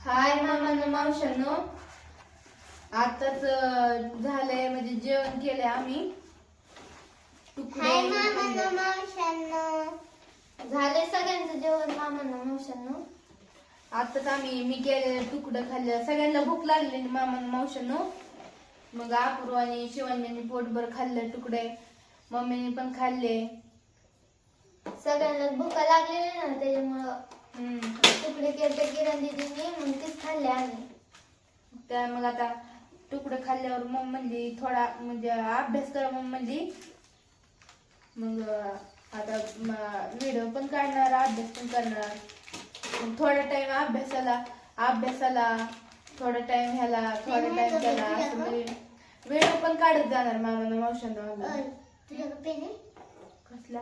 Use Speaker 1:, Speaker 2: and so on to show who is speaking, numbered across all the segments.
Speaker 1: हाय मामांनो मावशांनो आताच झालंय म्हणजे जेवण केलंय आम्ही.
Speaker 2: हाय मामांनो
Speaker 1: खाल्ले.
Speaker 2: मावशांनो
Speaker 1: झालंय सगळ्यांचं जेवण मामांनो मावशांनो आताच आम्ही मी केलेलं तुकडं खाल्लं. सगळ्यांना भूक लागली मामांनो मावशांनो मग अपूर्व आणि शिवांनी पोटभर खाल्लं तुकडे. मम्मीने पण खाल्ले.
Speaker 2: सगळ्यांना भुका लागलेली ना त्याच्यामुळं तुकडे केले किरण दिदींनी मग तेच खाल्ले आम्ही.
Speaker 1: त्या मग आता तुकडं खाल्ल्यावर मग म्हणली थोडा म्हणजे अभ्यास करा मग म्हणली. मग आता व्हिडिओ पण काढणार अभ्यास पण करणार. मग थोडा टाइम अभ्यासाला अभ्यासाला थोडा टाइम ह्याला थोडा टाइम त्याला असं व्हिडिओ पण काढत जाणार मामानं मावशांना कसला?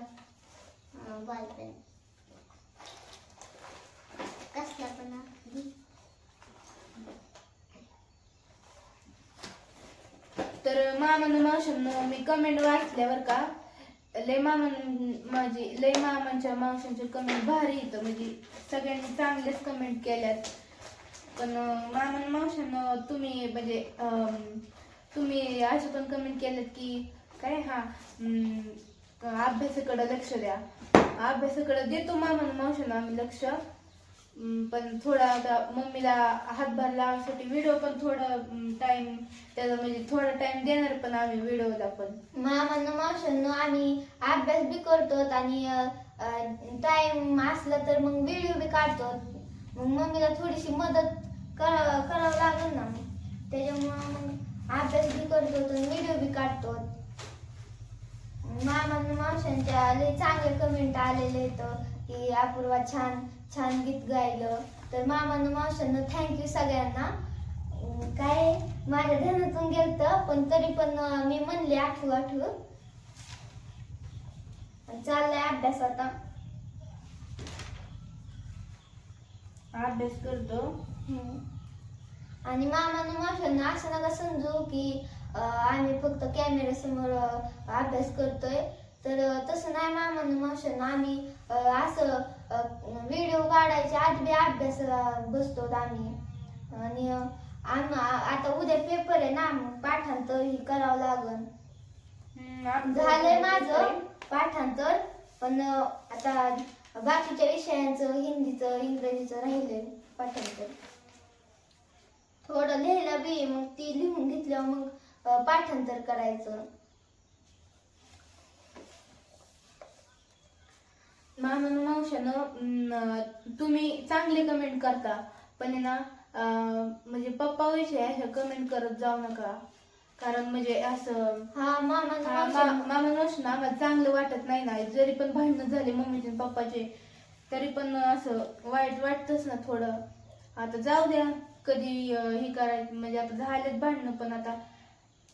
Speaker 2: बॉल पेन कसला पण
Speaker 1: तर मामन मावशांना मी कमेंट वाचल्यावर का. लय मामान माझी लय मामांच्या मावशांचे कमेंट भारी येतं म्हणजे सगळ्यांनी चांगलेच कमेंट केल्यात. पण मामन मामान मावशांना तुम्ही म्हणजे अं, तुम्ही असे पण कमेंट केल्यात की काय हा अं, अभ्यासाकडे लक्ष द्या. अभ्यासाकडे देतो मामा मावशांना आम्ही लक्ष. पण थोडा आता मम्मीला हातभार लावण्यासाठी व्हिडिओ पण थोडं टाइम त्याचा म्हणजे थोडा टाइम देणार पण आम्ही व्हिडिओला पण.
Speaker 2: मामांनो मावशांना आम्ही अभ्यास बी करतो आणि टाइम असला तर मग व्हिडिओ बी काढतो मग मम्मीला थोडीशी मदत करा करावं लागेल ना. त्याच्यामुळं मग अभ्यास बी करतो व्हिडिओ बी काढतो मामांनो मावशांच्या लय चांगले कमेंट आलेले आहेत की अपूर्वा छान छान गीत गायलं. तर मामांनो मावशांनो थँक्यू सगळ्यांना. काय माझ्या ध्यानातून गेलत पण तरी पण मी म्हणले आठवू आठवू. चाललाय अभ्यास आता.
Speaker 1: अभ्यास करतो.
Speaker 2: आणि मामानं मावशांना असं नका समजू की आम्ही फक्त कॅमेरा समोर अभ्यास करतोय. तर तसं नाही मामानं मावशांना आम्ही असं व्हिडिओ काढायच्या आधी बी अभ्यासाला बसतो आम्ही. आणि आम आता उद्या पेपर आहे ना पाठांतर ही करावं
Speaker 1: अभ्यास
Speaker 2: झालंय. माझं पाठांतर पण आता बाकीच्या विषयांचं हिंदीचं इंग्रजीचं राहिलंय पाठांतर. थोडं लिहायला बी मग ती लिहून घेतल्यावर मग पाठांतर करायचं.
Speaker 1: मामानं मावशानं तुम्ही चांगले कमेंट करता. पण आहे ना म्हणजे पप्पा विषयी असं कमेंट करत जाऊ नका. कारण म्हणजे असं
Speaker 2: हा मामा
Speaker 1: हा, मामा मावशानं आम्हाला चांगलं वाटत नाही ना. जरी पण भांडणं झाले मम्मीचे पप्पाचे तरी पण असं वाईट वाटतच ना थोडं. आता जाऊ द्या. कधी अं, हे करायचं म्हणजे आता झालेत भांडणं पण आता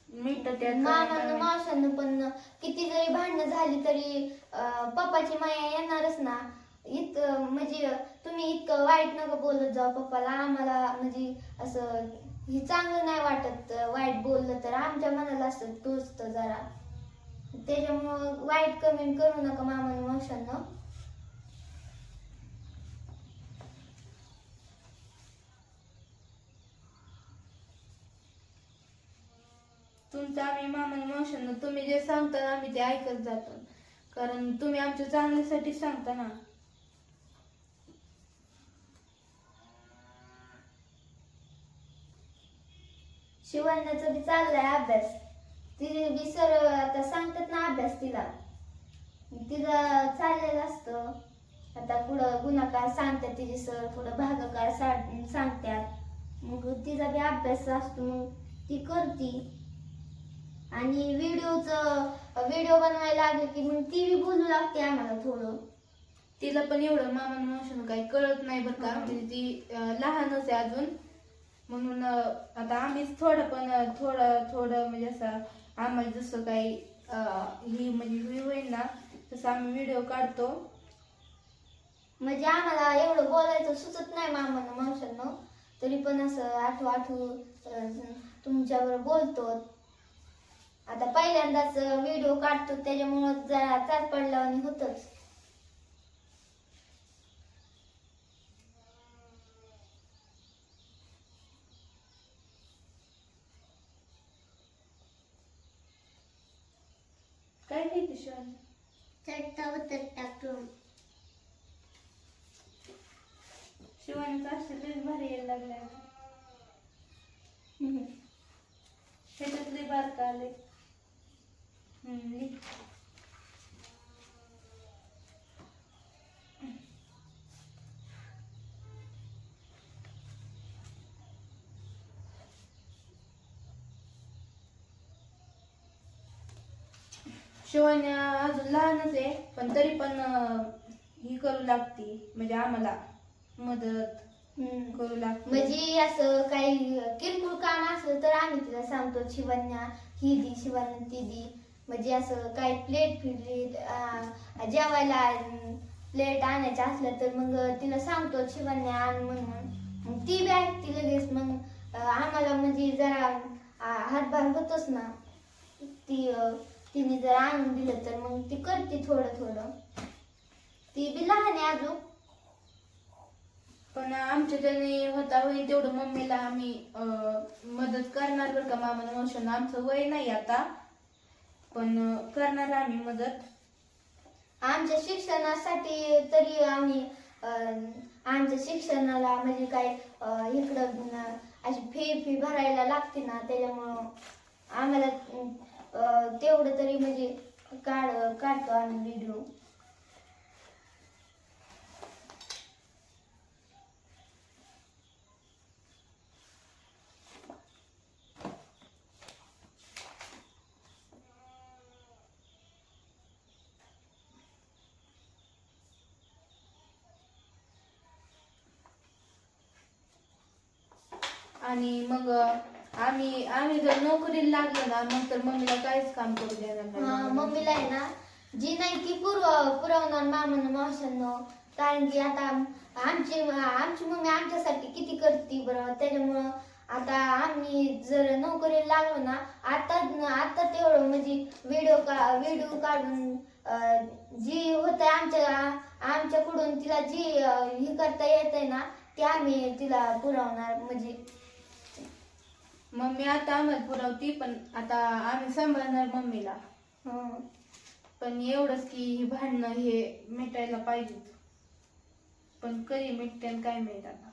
Speaker 1: मिटत
Speaker 2: मामानं मावशानं पण किती जरी भांडणं झाली तरी अं, पप्पाची माया येणारच ना. इत म्हणजे तुम्ही इतकं वाईट नका बोलत जाऊ पप्पाला आम्हाला म्हणजे असं हे चांगलं नाही वाटत अं, वाईट बोललं तर आमच्या मनाला असं टोचतं जरा. त्याच्यामुळं वाईट कमेंट करू नका मामानं मावशानं
Speaker 1: तुमचं आम्ही मामा मावशांना तुम्ही जे सांगता ना आम्ही ते ऐकत जातो. कारण तुम्ही आमच्या चांगल्यासाठी सांगता ना.
Speaker 2: शिवण्याचा बी चाललाय अभ्यास. तिने बी सर आता सांगतात ना अभ्यास तिला. तिला चाललेलं असतं. आता पुढं गुणाकार सांगतात तिचे सर पुढं भागाकार सांगतात. मग तिचा बी अभ्यास असतो मग ती करती. आणि व्हिडिओचं व्हिडिओ बनवायला लागले की मग ती बी बोलू लागते आम्हाला थोडं.
Speaker 1: तिला पण एवढं मामा मावशानं काही कळत नाही बरं का. म्हणजे ती अं, लहानच आहे अजून. म्हणून अं, आता आम्हीच थोडं पण अं, थोडं थोडं म्हणजे असं आम्हाला जसं काही अं, ही म्हणजे ही होईल ना तसं आम्ही व्हिडिओ काढतो.
Speaker 2: म्हणजे आम्हाला एवढं बोलायचं सुचत नाही मामानं मावशांना तरी पण असं आठवू आठवू अं, तुमच्यावर बोलतो आता पहिल्यांदाच व्हिडिओ काढतो त्याच्यामुळं जरा चाच पडला आणि होतच.
Speaker 1: काय नाही शिवानी
Speaker 2: चट्टा उतर टाकून
Speaker 1: असं असेल भारी यायला लागलाय. त्याच्यातले बारका आले शिवानी अजून लहानच आहे पण तरी पण ही करू लागती म्हणजे आम्हाला मदत करू लागते.
Speaker 2: म्हणजे असं काही किरकोळ काम असलं तर आम्ही तिला सांगतो शिवण्या ही दी शिवण्या ती दी. म्हणजे असं काही प्लेट फिरली जेवायला प्लेट आणायचं असलं तर मग तिला सांगतो शिवाने आण म्हणून. मग ती बी ऐकते लगेच. मग आम्हाला म्हणजे जरा हातभार होतोच ना. ती तिने जर आणून दिलं तर मग ती करते थोडं थोडं. ती बी लहान आहे अजून.
Speaker 1: पण आमच्या त्याने होता होईल तेवढं मम्मीला आम्ही मदत करणार बरं का मामा मोशन आमचं वय नाही आता. पण करणार आम्ही मदत.
Speaker 2: आमच्या शिक्षणासाठी तरी आम्ही अं, आमच्या शिक्षणाला म्हणजे काय अं, इकडं अशी फी फी भरायला लागते ना त्याच्यामुळं आम्हाला अं, तेवढं तरी म्हणजे काढ काढतो आम्ही व्हिडिओ
Speaker 1: आणि मग आम्ही आम्ही जर नोकरीला लागलो ना मग तर मम्मीला काहीच काम करू देणार नाही.
Speaker 2: मम्मीला आहे ना जी नाही ती पुरव पुरवणार मामानं मावशांनो कारण की आता आमची आमची मम्मी आमच्यासाठी किती करते बरं त्याच्यामुळं आता आम्ही जर नोकरीला लागलो ना आता आता तेवढं म्हणजे व्हिडिओ का व्हिडिओ काढून अं, जी होत आमच्या आमच्याकडून तिला जी अं, हे करता येत आहे ना ते आम्ही तिला पुरवणार म्हणजे
Speaker 1: मम्मी आता आम्हाला पुरवती पण आता आम्ही सांभाळणार मम्मीला.
Speaker 2: हं.
Speaker 1: पण एवढंच की ही भांडणं हे मिटायला पाहिजे पण कधी मिटते आणि काय माहीत आता.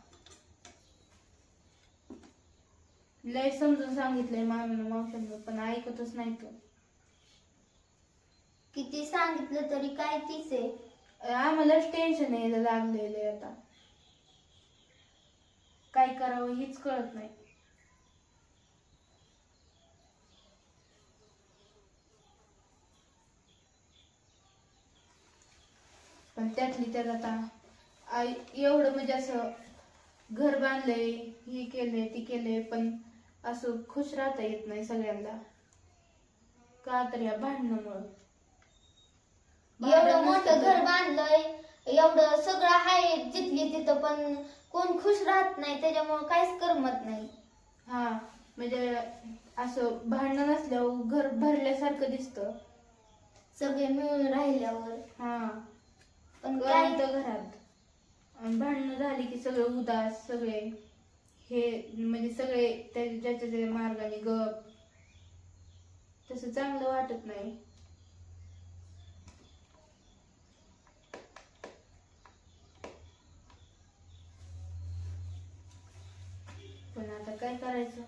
Speaker 1: लय समजून सांगितलंय मामीनं मावशांना पण ऐकतच नाही तो.
Speaker 2: किती सांगितलं तरी काय तीच आहे.
Speaker 1: आम्हालाच टेन्शन यायला लागलेलं आहे आता. काय करावं हेच कळत नाही. पण त्यातली त्यात आता आई एवढं म्हणजे असं घर बांधलंय हे केलंय ती केलंय पण असं खुश राहता येत नाही सगळ्यांना. का तर या भांडणामुळं.
Speaker 2: एवढं मोठं घर बांधलंय एवढं सगळं आहे जिथली तिथं पण कोण खुश राहत नाही त्याच्यामुळे काहीच करमत नाही.
Speaker 1: हा म्हणजे असं भांडण नसल्यावर घर भरल्यासारखं दिसतं.
Speaker 2: सगळे मिळून राहिल्यावर.
Speaker 1: हा.
Speaker 2: पण काय?
Speaker 1: घरात. आणि भांडणं झाली की सगळे उदास सगळे हे म्हणजे सगळे त्या- ज्याच्या त्याच्या मार्गाने गप. तसं चांगलं वाटत नाही. पण आता काय करायचं?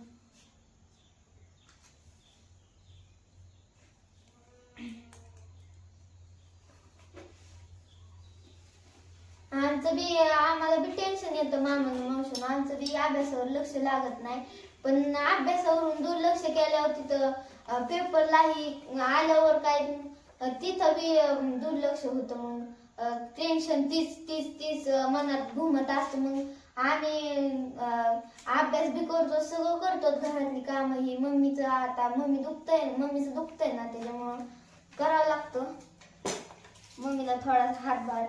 Speaker 2: आमचं बी आम्हाला बी टेन्शन येतं मामानं मावशीनं आमचं बी अभ्यासावर लक्ष लागत नाही. पण अभ्यासावरून दुर्लक्ष केल्यावर तिथं पेपरलाही आल्यावर काय तिथं बी दुर्लक्ष होतं मग. टेन्शन तीच तीच तीच मनात घुमत असतं मग. आम्ही अभ्यास बी करतो सगळं करतो घरातली कामं ही. मम्मीचं आता मम्मी दुखतंय मम्मीचं दुखतंय ना त्याच्यामुळं करावं लागतं. मम्मीला थोडा हातभार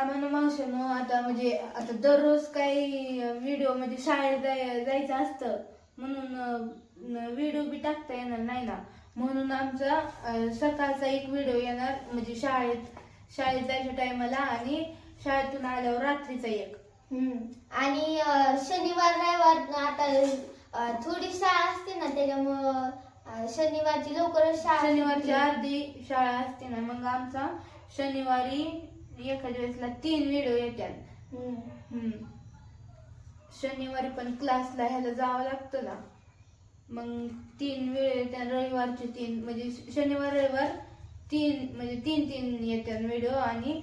Speaker 1: मामानं मावशानं आता म्हणजे आता दररोज काही व्हिडिओ म्हणजे शाळेत जाय जायचं असतं म्हणून व्हिडिओ बी टाकता येणार नाही ना म्हणून आमचा सकाळचा एक व्हिडिओ येणार म्हणजे शाळेत शाळेत जायच्या टायमाला आणि शाळेतून आल्यावर रात्रीचा एक
Speaker 2: हम्म. आणि शनिवार रविवार आता थोडी शाळा असते ना त्याच्यामुळं शनिवारची लवकरच शाळा
Speaker 1: शनिवारची. अर्धी शाळा असते ना मग आमचा शनिवारी एखाद्या वेळेसला तीन व्हिडिओ येतात
Speaker 2: हम्म.
Speaker 1: शनिवारी पण क्लासला ह्याला जावं लागतं ना. मग तीन वेळ त्या रविवारचे तीन म्हणजे शनिवार रविवार तीन म्हणजे तीन तीन येतात व्हिडिओ आणि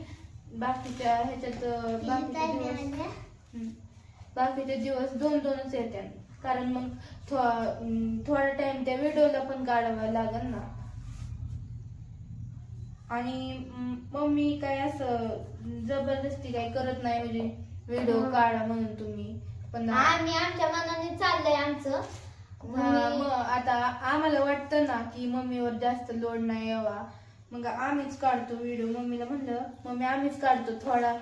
Speaker 1: बाकीच्या ह्याच्यात बाकीचे दिवस हम्म. बाकीचे दिवस दोन दोनच येतात कारण मग थोडा टाइम त्या व्हिडिओला पण काढावा लागेल ना. आणि अं, मम्मी काय असं जबरदस्ती काय करत नाही म्हणजे व्हिडिओ
Speaker 2: हा.
Speaker 1: काढा म्हणून तुम्ही. पण
Speaker 2: आम्ही आमच्या मनाने चाललंय आमचं.
Speaker 1: हा,
Speaker 2: मम्मी-
Speaker 1: मग आता आम्हाला वाटतं ना की मम्मीवर जास्त लोड नाही यावा. मग आम्हीच काढतो व्हिडिओ. मम्मीला म्हणलं मम्मी आम्हीच काढतो थोडा.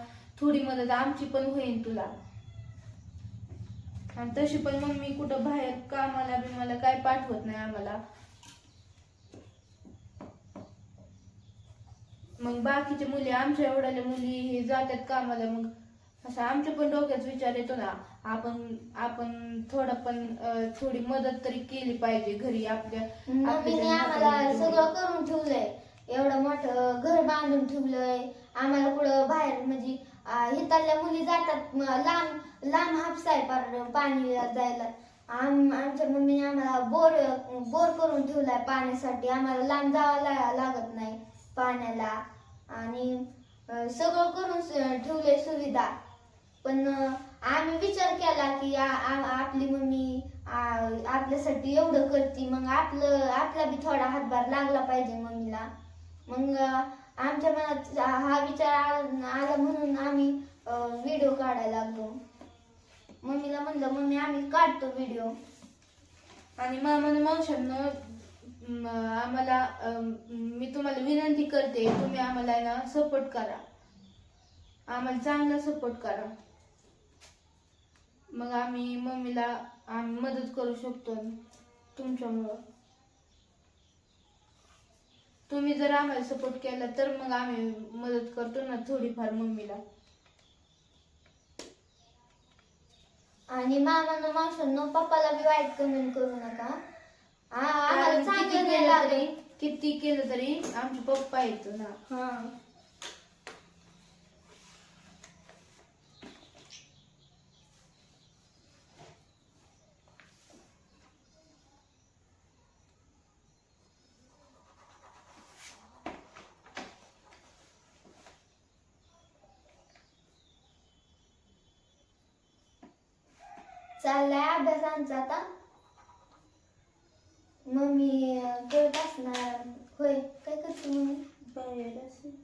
Speaker 1: थोडी मदत आमची पण होईल तुला. आणि तशी पण मम्मी कुठं बाहेर कामाला बिमाला काय पाठवत नाही आम्हाला. मग बाकीच्या मुली आमच्या एवढ्या मुली हे जातात कामाला मग असं आमच्या पण डोक्यात विचार येतो ना आपण आपण थोडं पण अं, थोडी मदत तरी केली पाहिजे घरी आपल्या
Speaker 2: मम्मीने आम्हाला. सगळं करून ठेवलंय. एवढं मोठं घर बांधून ठेवलंय. आम्हाला कुठं बाहेर म्हणजे अं, हिताल्या मुली जातात म, लांब लांब हापसाय पार पाणीला जायला आम आमच्या मम्मीने आम्हाला बोर बोर करून ठेवलाय पाण्यासाठी. आम्हाला लांब जावं ला- लागत नाही. पाण्याला आणि सगळं करून ठेवले सुविधा. पण आम्ही विचार केला की आ- आपली मम्मी आ- आपल्यासाठी एवढं करते मग आपलं आपला बी थोडा हातभार लागला पाहिजे मम्मीला. मग आमच्या मनात हा विचार आला आला म्हणून आम्ही व्हिडिओ काढायला लागलो. मम्मीला म्हणलं मम्मी आम्ही काढतो व्हिडिओ.
Speaker 1: आणि मामाने मावशांना आम्हाला मी तुम्हाला विनंती करते तुम्ही आम्हाला ना सपोर्ट करा. आम्हाला चांगला सपोर्ट करा. मग आम्ही मम्मीला आम्ही मदत करू शकतो तुमच्यामुळं. तुम्ही जर आम्हाला सपोर्ट केला तर मग आम्ही मदत करतो ना थोडीफार मम्मीला.
Speaker 2: आणि मामानं मावशांनो पप्पाला बी वाईट कमेंट करू नका. आ- आम्हाला
Speaker 1: कारण किती
Speaker 2: चांगलं नाही
Speaker 1: केलं तरी किती केलं तरी आमचे पप्पा येतो ना.
Speaker 2: हा. चाललाय अभ्यास आमचा आता मम्मी अं, करत असणार होय काय करते मम्मी
Speaker 1: बाहेर असेल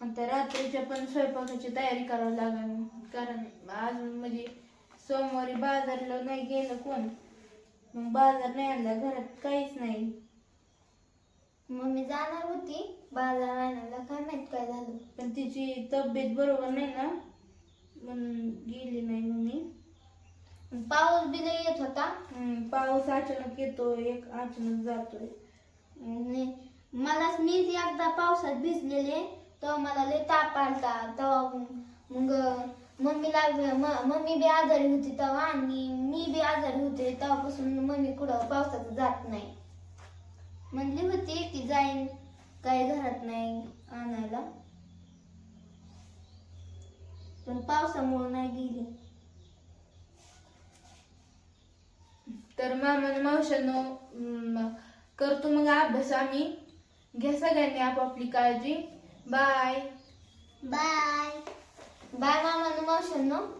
Speaker 1: आता रात्रीच्या पण स्वयंपाकाची तयारी करावी लागेल कारण आज म्हणजे सोमवारी बाजारला नाही गेलं कोण. मग बाजार नाही आणला घरात काहीच नाही.
Speaker 2: मम्मी जाणार होती. बाजार आणायला काय माहीत काय झालं.
Speaker 1: पण तिची तब्येत बरोबर नाही ना. म्हणून गेली नाही मम्मी.
Speaker 2: पाऊस बी लई येत होता.
Speaker 1: हम्म, पाऊस अचानक येतो एक अचानक जातोय.
Speaker 2: आणि मलाच मी जी एकदा पावसात भिजलेले. तेव्हा मला लय ताप आलता. तेव्हा मग मम्मीला मम्मी बी आजारी होती तेव्हा आणि मी बी आजारी होते. तेव्हापासून मम्मी कुठं पावसात जात नाही. म्हणली होती की जाईन काही घरात नाही आणायला. पण पावसामुळे नाही गेली.
Speaker 1: तर मामान मावशांनो करतो मग अभ्यास आम्ही. घ्या सगळ्यांनी आपापली काळजी. बाय.
Speaker 2: बाय. बाय मामा मावशांनो